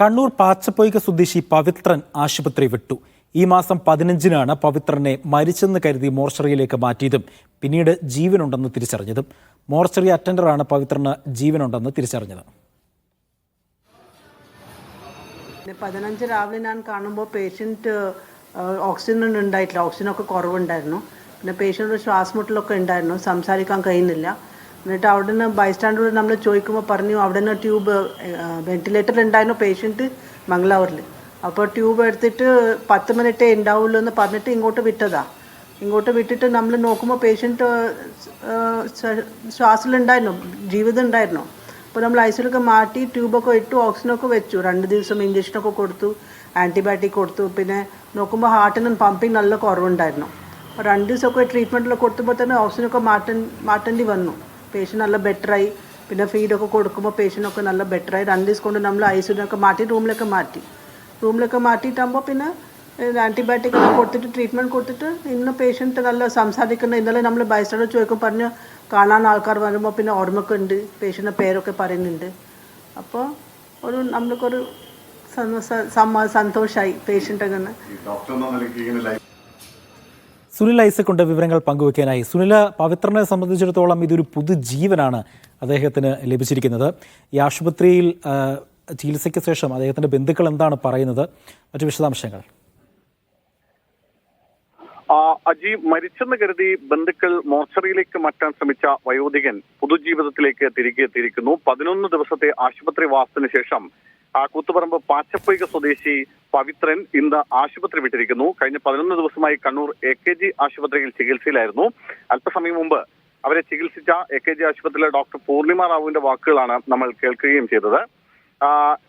കണ്ണൂർ പാച്ചപ്പൊയ്ക സ്വദേശി പവിത്രൻ ആശുപത്രി വിട്ടു. ഈ മാസം പതിനഞ്ചിനാണ് പവിത്രനെ മരിച്ചെന്ന് കരുതി മോർച്ചറിയിലേക്ക് മാറ്റിയതും പിന്നീട് ജീവനുണ്ടെന്ന് തിരിച്ചറിഞ്ഞതും. മോർച്ചറി അറ്റൻഡറാണ് പവിത്രന് ജീവനുണ്ടെന്ന് തിരിച്ചറിഞ്ഞത്. പതിനഞ്ച് രാവിലെ ഞാൻ കാണുമ്പോൾ പേഷ്യന്റ് ഓക്സിജൻ ഉണ്ടായിട്ടില്ല. ഓക്സിജനൊക്കെ കുറവുണ്ടായിരുന്നു. പിന്നെ പേഷ്യന്റ് ശ്വാസമുട്ടലൊക്കെ ഉണ്ടായിരുന്നു. സംസാരിക്കാൻ കഴിയുന്നില്ല. എന്നിട്ട് അവിടെ നിന്ന് ബൈസ്റ്റാൻഡോട് നമ്മൾ ചോദിക്കുമ്പോൾ പറഞ്ഞു അവിടെ നിന്ന് ട്യൂബ് വെന്റിലേറ്ററിൽ ഉണ്ടായിരുന്നു പേഷ്യന്റ് മംഗളാവൂരിൽ അപ്പോൾ ട്യൂബ് എടുത്തിട്ട് പത്ത് മിനിറ്റേ ഉണ്ടാവുള്ളൂ എന്ന് പറഞ്ഞിട്ട് ഇങ്ങോട്ട് വിട്ടതാ. ഇങ്ങോട്ട് വിട്ടിട്ട് നമ്മൾ നോക്കുമ്പോൾ പേഷ്യന്റ് ശ്വാസത്തിലുണ്ടായിരുന്നു ജീവിതം ഉണ്ടായിരുന്നു. അപ്പോൾ നമ്മൾ ഐസിലൊക്കെ മാറ്റി ട്യൂബൊക്കെ ഇട്ടു ഓക്സിജനൊക്കെ വെച്ചു. രണ്ട് ദിവസം ഇഞ്ചക്ഷനൊക്കെ കൊടുത്തു ആന്റിബയോട്ടിക് കൊടുത്തു. പിന്നെ നോക്കുമ്പോൾ ഹാർട്ടിനും പമ്പിങ് നല്ല കുറവുണ്ടായിരുന്നു. രണ്ട് ദിവസമൊക്കെ ട്രീറ്റ്മെന്റിലൊക്കെ കൊടുത്തപ്പോൾ തന്നെ ഓക്സിജനൊക്കെ മാറ്റൻ മാറ്റേണ്ടി വന്നു. പേഷ്യന്റ് നല്ല ബെറ്ററായി പിന്നെ ഫീഡൊക്കെ കൊടുക്കുമ്പോൾ പേഷ്യന്റൊക്കെ നല്ല ബെറ്ററായി രണ്ട് ദിവസം കൊണ്ട് നമ്മൾ ഐ സിഡിനൊക്കെ മാറ്റി റൂമിലൊക്കെ മാറ്റി. റൂമിലൊക്കെ മാറ്റിയിട്ടാകുമ്പോൾ പിന്നെ ആന്റിബയോട്ടിക് ഒക്കെ കൊടുത്തിട്ട് ട്രീറ്റ്മെന്റ് കൊടുത്തിട്ട് ഇന്ന് പേഷ്യന്റ് നല്ല സംസാരിക്കുന്ന ഇന്നലെ നമ്മൾ ബൈസ്റ്റാൻഡർ ചോദിക്കും പറഞ്ഞ് കാണാൻ ആൾക്കാർ വരുമ്പോൾ പിന്നെ ഓർമ്മയൊക്കെ ഉണ്ട്. പേഷ്യന്റെ പേരൊക്കെ പറയുന്നുണ്ട്. അപ്പോൾ ഒരു നമ്മൾക്കൊരു സന്തോഷമായി പേഷ്യന്റ് അങ്ങനെ സുനിൽ ഐസക്കുണ്ട് വിവരങ്ങൾ പങ്കുവെക്കാനായി സുനില പവിത്രനെ സംബന്ധിച്ചിടത്തോളം ഇതൊരു പുതുജീവനാണ് അദ്ദേഹത്തിന് ലഭിച്ചിരിക്കുന്നത്. ഈ ആശുപത്രിയിൽ ചികിത്സയ്ക്ക് ശേഷം അദ്ദേഹത്തിന്റെ ബന്ധുക്കൾ എന്താണ് പറയുന്നത്? മറ്റു വിശദാംശങ്ങൾ. അജി മരിച്ചെന്ന് കരുതി ബന്ധുക്കൾ മോർച്ചറിയിലേക്ക് മാറ്റാൻ ശ്രമിച്ച വയോധികൻ പൊതുജീവിതത്തിലേക്ക് തിരികെ എത്തിയിരിക്കുന്നു. പതിനൊന്ന് ദിവസത്തെ ആശുപത്രി വാസത്തിന് ശേഷം കൂത്തുപറമ്പ് പാച്ചപ്പൈക സ്വദേശി പവിത്രൻ ഇന്ന് ആശുപത്രി വിട്ടിരിക്കുന്നു. കഴിഞ്ഞ പതിനൊന്ന് ദിവസമായി കണ്ണൂർ എ കെ ജി ആശുപത്രിയിൽ ചികിത്സയിലായിരുന്നു. അല്പസമയം മുമ്പ് അവരെ ചികിത്സിച്ച എ കെ ജി ആശുപത്രിയിലെ ഡോക്ടർ പൂർണിമ റാവുവിന്റെ വാക്കുകളാണ് നമ്മൾ കേൾക്കുകയും ചെയ്തത്.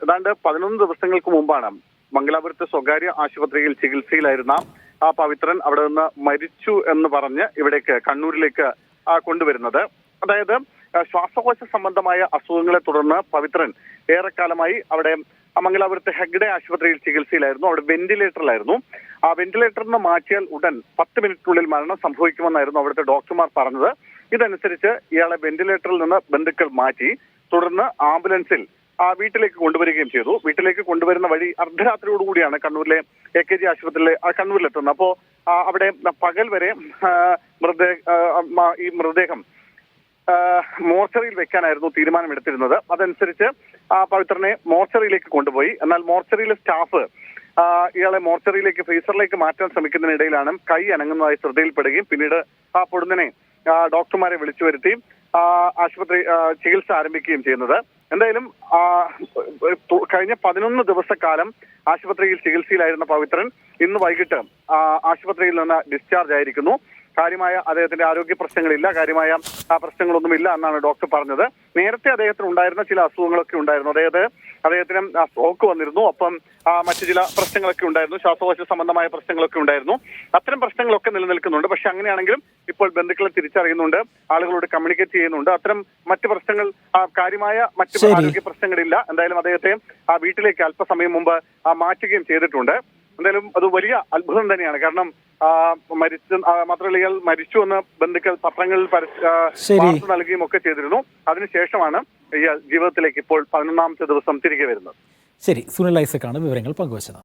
ഏതാണ്ട് പതിനൊന്ന് ദിവസങ്ങൾക്ക് മുമ്പാണ് മംഗലാപുരത്തെ സ്വകാര്യ ആശുപത്രിയിൽ ചികിത്സയിലായിരുന്ന ആ പവിത്രൻ അവിടെ നിന്ന് മരിച്ചു എന്ന് പറഞ്ഞ് ഇവിടേക്ക് കണ്ണൂരിലേക്ക് കൊണ്ടുവരുന്നത്. അതായത് ശ്വാസകോശ സംബന്ധമായ അസുഖങ്ങളെ തുടർന്ന് പവിത്രൻ ഏറെക്കാലമായി അവിടെ മംഗലാപുരത്തെ ഹെഗ്ഡെ ആശുപത്രിയിൽ ചികിത്സയിലായിരുന്നു. അവിടെ വെന്റിലേറ്ററിലായിരുന്നു ആ വെന്റിലേറ്ററിൽ നിന്ന് മാറ്റിയാൽ ഉടൻ പത്ത് മിനിറ്റിനുള്ളിൽ മരണം സംഭവിക്കുമെന്നായിരുന്നു അവിടുത്തെ ഡോക്ടർമാർ പറഞ്ഞത്. ഇതനുസരിച്ച് ഇയാളെ വെന്റിലേറ്ററിൽ നിന്ന് ബന്ധുക്കൾ മാറ്റി തുടർന്ന് ആംബുലൻസിൽ ആ വീട്ടിലേക്ക് കൊണ്ടുവരികയും ചെയ്തു. വീട്ടിലേക്ക് കൊണ്ടുവരുന്ന വഴി അർദ്ധരാത്രിയോടുകൂടിയാണ് കണ്ണൂരിലെ എ കെ ജി ആശുപത്രിയിലെ കണ്ണൂരിലെത്തുന്നത്. അപ്പോ അവിടെ പകൽ വരെ മൃതദേഹ ഈ മൃതദേഹം മോർച്ചറിയിൽ വെക്കാനായിരുന്നു തീരുമാനമെടുത്തിരുന്നത്. അതനുസരിച്ച് ആ പവിത്രനെ മോർച്ചറിയിലേക്ക് കൊണ്ടുപോയി. എന്നാൽ മോർച്ചറിയിലെ സ്റ്റാഫ് ഇയാളെ മോർച്ചറിയിലേക്ക് ഫ്രീസറിലേക്ക് മാറ്റാൻ ശ്രമിക്കുന്നതിനിടയിലാണ് കൈ അനങ്ങുന്നതായി ശ്രദ്ധയിൽപ്പെടുകയും പിന്നീട് ആ പൊടുന്നനെ ഡോക്ടർമാരെ വിളിച്ചു വരുത്തി ആശുപത്രി ചികിത്സ ആരംഭിക്കുകയും ചെയ്യുന്നത്. എന്തായാലും കഴിഞ്ഞ പതിനൊന്ന് ദിവസക്കാലം ആശുപത്രിയിൽ ചികിത്സയിലായിരുന്ന പവിത്രൻ ഇന്ന് വൈകിട്ട് ആശുപത്രിയിൽ നിന്ന് ഡിസ്ചാർജ് ആയിരിക്കുന്നു. കാര്യമായ അദ്ദേഹത്തിന്റെ ആരോഗ്യ പ്രശ്നങ്ങളില്ല കാര്യമായ ആ പ്രശ്നങ്ങളൊന്നുമില്ല എന്നാണ് ഡോക്ടർ പറഞ്ഞത്. നേരത്തെ അദ്ദേഹത്തിന് ഉണ്ടായിരുന്ന ചില അസുഖങ്ങളൊക്കെ ഉണ്ടായിരുന്നു. അതായത് അദ്ദേഹത്തിന് സ്ട്രോക്ക് വന്നിരുന്നു. അപ്പം മറ്റു ചില പ്രശ്നങ്ങളൊക്കെ ഉണ്ടായിരുന്നു. ശ്വാസകോശ സംബന്ധമായ പ്രശ്നങ്ങളൊക്കെ ഉണ്ടായിരുന്നു. അത്തരം പ്രശ്നങ്ങളൊക്കെ നിലനിൽക്കുന്നുണ്ട്. പക്ഷെ അങ്ങനെയാണെങ്കിലും ഇപ്പോൾ ബന്ധുക്കളെ തിരിച്ചറിയുന്നുണ്ട്. ആളുകളോട് കമ്മ്യൂണിക്കേറ്റ് ചെയ്യുന്നുണ്ട്. അത്തരം മറ്റ് പ്രശ്നങ്ങൾ കാര്യമായ മറ്റ് ആരോഗ്യ പ്രശ്നങ്ങളില്ല. എന്തായാലും അദ്ദേഹത്തെ ആ വീട്ടിലേക്ക് അല്പസമയം മുമ്പ് മാറ്റുകയും ചെയ്തിട്ടുണ്ട്. എന്തായാലും അത് വലിയ അത്ഭുതം തന്നെയാണ്. കാരണം മരിച്ചു മാത്രമല്ല ഇയാൾ മരിച്ചു എന്ന് ബന്ധുക്കൾ പത്രങ്ങളിൽ. വാർത്ത നൽകുകയും ഒക്കെ ചെയ്തിരുന്നു. അതിനുശേഷമാണ് ഇയാൾ ജീവിതത്തിലേക്ക് ഇപ്പോൾ പതിനൊന്നാമത്തെ ദിവസം തിരികെ വരുന്നത്. ശരി സുനിൽ ഐസക്കാണ് വിവരങ്ങൾ പങ്കുവച്ചത്.